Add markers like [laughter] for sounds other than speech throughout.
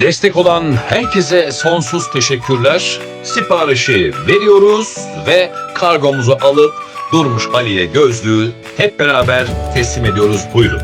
Destek olan herkese sonsuz teşekkürler. Siparişi veriyoruz ve kargomuzu alıp Durmuş Ali'ye gözlüğü hep beraber teslim ediyoruz. Buyurun.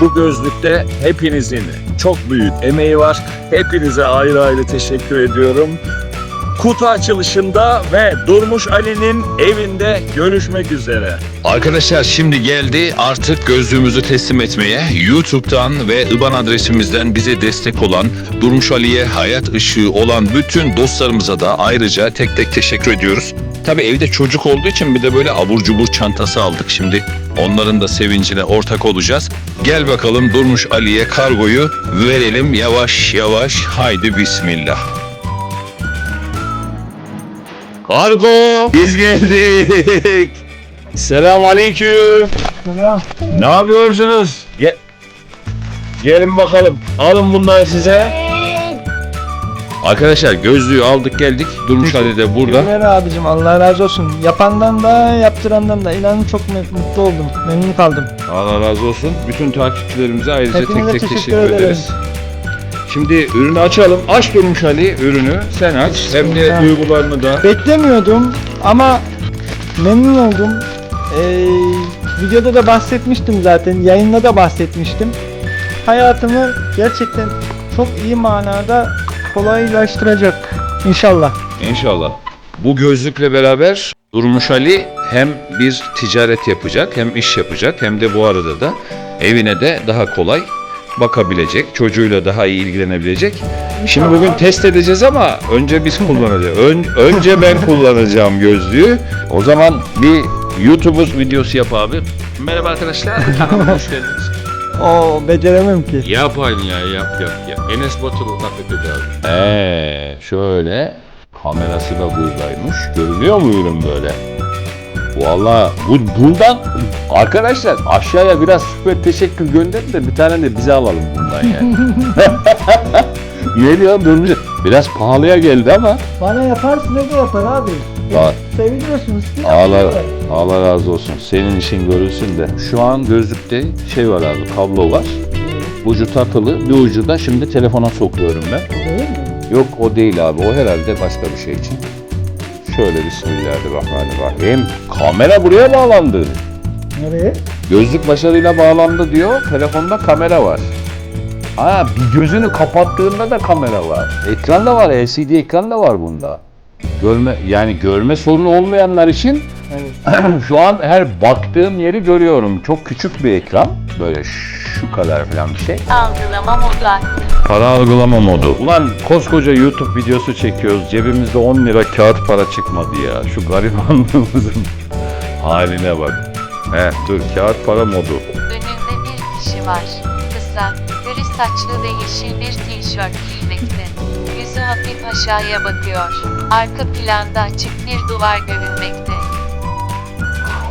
Bu gözlükte hepinizin çok büyük emeği var. Hepinize ayrı ayrı teşekkür ediyorum. Kutu açılışında ve Durmuş Ali'nin evinde görüşmek üzere. Arkadaşlar şimdi geldi artık gözlüğümüzü teslim etmeye. YouTube'dan ve IBAN adresimizden bize destek olan, Durmuş Ali'ye hayat ışığı olan bütün dostlarımıza da ayrıca tek tek teşekkür ediyoruz. Tabii evde çocuk olduğu için bir de böyle abur cubur çantası aldık şimdi. Onların da sevincine ortak olacağız. Gel bakalım Durmuş Ali'ye kargoyu verelim yavaş yavaş. Haydi bismillah. Kargo! Biz geldik. Selam aleyküm. Ne yapıyorsunuz? Gel. Gelin bakalım. Alın bunları size. Arkadaşlar gözlüğü aldık geldik. Durmuş Ali de burada. Teşekkürler abicim Allah razı olsun. Yapandan da yaptırandan da inanın çok mutlu oldum. Memnun kaldım. Allah razı olsun. Bütün takipçilerimize ayrıca Hepinize tek tek teşekkür teşekkür ederim. ederiz. Şimdi ürünü açalım. Aç Durmuş Ali ürünü. Sen aç. Hem de Tamam. duygularını da. Beklemiyordum ama memnun oldum. Ee, videoda da bahsetmiştim zaten. Yayında da bahsetmiştim. Hayatımı gerçekten çok iyi manada kolaylaştıracak. İnşallah. İnşallah. Bu gözlükle beraber Durmuş Ali hem bir ticaret yapacak hem iş yapacak hem de bu arada da evine de daha kolay bakabilecek, çocuğuyla daha iyi ilgilenebilecek. Şimdi bugün test edeceğiz ama önce biz [laughs] kullanacağız. Ön- önce ben kullanacağım gözlüğü. O zaman bir YouTuber videosu yap abi. Merhaba arkadaşlar. Kanalıma hoş geldiniz. O beceremem ki. Yap aynı ya yap yap ya. Enes Batur'u taklit abi. Eee şöyle kamerası da buradaymış. Görünüyor mu ürün böyle? Valla bu, bundan arkadaşlar aşağıya biraz süper teşekkür gönderin de bir tane de bize alalım bundan yani. ne diyorsun durmuş? Biraz pahalıya geldi ama. Bana yaparsın ne de yapar abi. Aa. Seviliyorsunuz. Allah, Allah razı olsun. Senin işin görülsün de. Şu an gözlükte şey var abi kablo var. Ucu takılı bir ucu da şimdi telefona sokuyorum ben. Değil mi? Yok o değil abi o herhalde başka bir şey için. Şöyle bismillahirrahmanirrahim. Kamera buraya bağlandı. Nereye? Gözlük başarıyla bağlandı diyor. Telefonda kamera var. Ha bir gözünü kapattığında da kamera var. Ekran da var, LCD ekran da var bunda. Görme yani görme sorunu olmayanlar için Evet. [clears throat] şu an her baktığım yeri görüyorum. Çok küçük bir ekran. Böyle şu kadar falan bir şey. Algılama modu Para algılama modu. Ulan koskoca YouTube videosu çekiyoruz. Cebimizde 10 lira kağıt para çıkmadı ya. Şu garibanlığımızın [laughs] haline bak. He dur kağıt para modu. Önünde bir kişi var. Kısa, gri saçlı ve yeşil bir tişört giymekte. Hafif aşağıya bakıyor. Arka planda açık bir duvar görünmekte.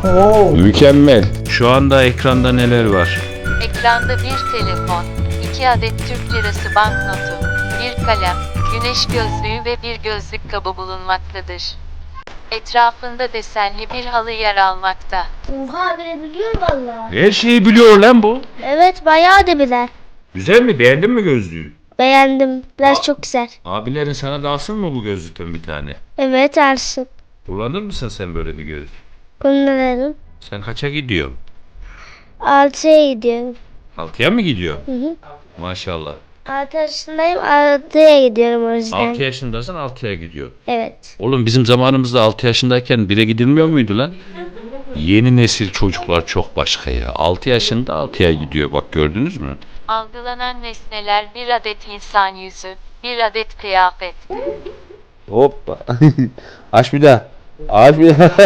Oo. Mükemmel. Şu anda ekranda neler var? Ekranda bir telefon, iki adet Türk lirası banknotu, bir kalem, güneş gözlüğü ve bir gözlük kabı bulunmaktadır. Etrafında desenli bir halı yer almakta. Oha bilebiliyor valla. Her şeyi biliyor lan bu. Evet bayağı da biler. Güzel mi? Beğendin mi gözlüğü? Beğendim. Biraz çok güzel. Abilerin sana da alsın mı bu gözlükten bir tane? Evet Ersin. Kullanır mısın sen böyle bir gözlük? Kullanırım. Sen kaça gidiyorsun? Altıya gidiyorum. Altıya mı gidiyor? Hı hı. Maşallah. Altı yaşındayım. Altıya gidiyorum o yüzden. 6 yaşındasın 6'ya gidiyor. Evet. Oğlum bizim zamanımızda 6 yaşındayken 1'e gidilmiyor muydu lan? Yeni nesil çocuklar çok başka ya. 6 yaşında 6'ya gidiyor bak gördünüz mü? Algılanan nesneler bir adet insan yüzü, bir adet kıyafet. Hoppa. [laughs] Aç bir daha. Aç bir daha. [laughs]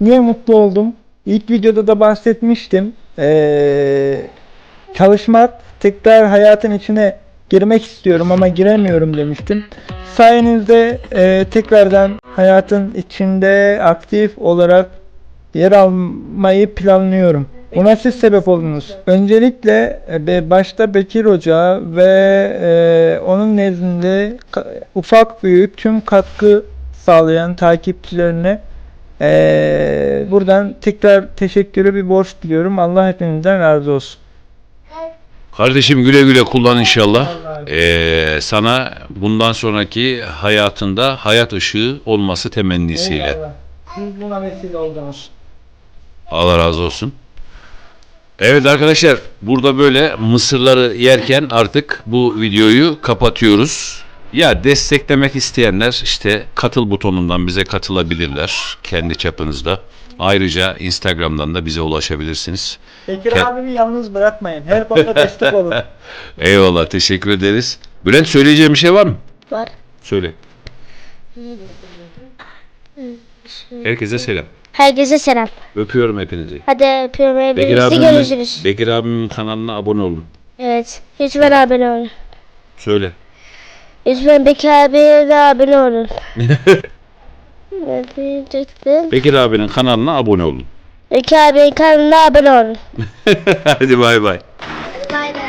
Niye mutlu oldum? İlk videoda da bahsetmiştim. Ee, çalışmak, tekrar hayatın içine girmek istiyorum ama giremiyorum demiştim. Sayenizde e, tekrardan hayatın içinde aktif olarak yer almayı planlıyorum. Buna siz sebep oldunuz. Öncelikle e, başta Bekir Hoca ve e, onun nezdinde ufak büyük tüm katkı sağlayan takipçilerine e, buradan tekrar teşekkürü bir borç diliyorum. Allah hepinizden razı olsun. Kardeşim güle güle kullan inşallah. Ee, sana bundan sonraki hayatında hayat ışığı olması temennisiyle. Eyvallah. Siz buna vesile oldunuz. Allah razı olsun. Evet arkadaşlar burada böyle mısırları yerken artık bu videoyu kapatıyoruz. Ya desteklemek isteyenler işte katıl butonundan bize katılabilirler kendi çapınızda. Ayrıca Instagram'dan da bize ulaşabilirsiniz. Bekir Ke- abimi yalnız bırakmayın. Her konuda destek olun. [laughs] Eyvallah teşekkür ederiz. Bülent söyleyeceğim bir şey var mı? Var. Söyle. Herkese selam. Herkese selam. Öpüyorum hepinizi. Hadi öpüyorum. Bekir Hepinizi abimin, görüşürüz. Bekir abimin kanalına abone olun. Evet. Lütfen abone olun. Söyle. Lütfen Bekir abiye de abone olun. [laughs] Ne diyecektim? Bekir abinin kanalına abone olun. Bekir abinin kanalına abone olun. [laughs] Hadi bay bay. Bay bay.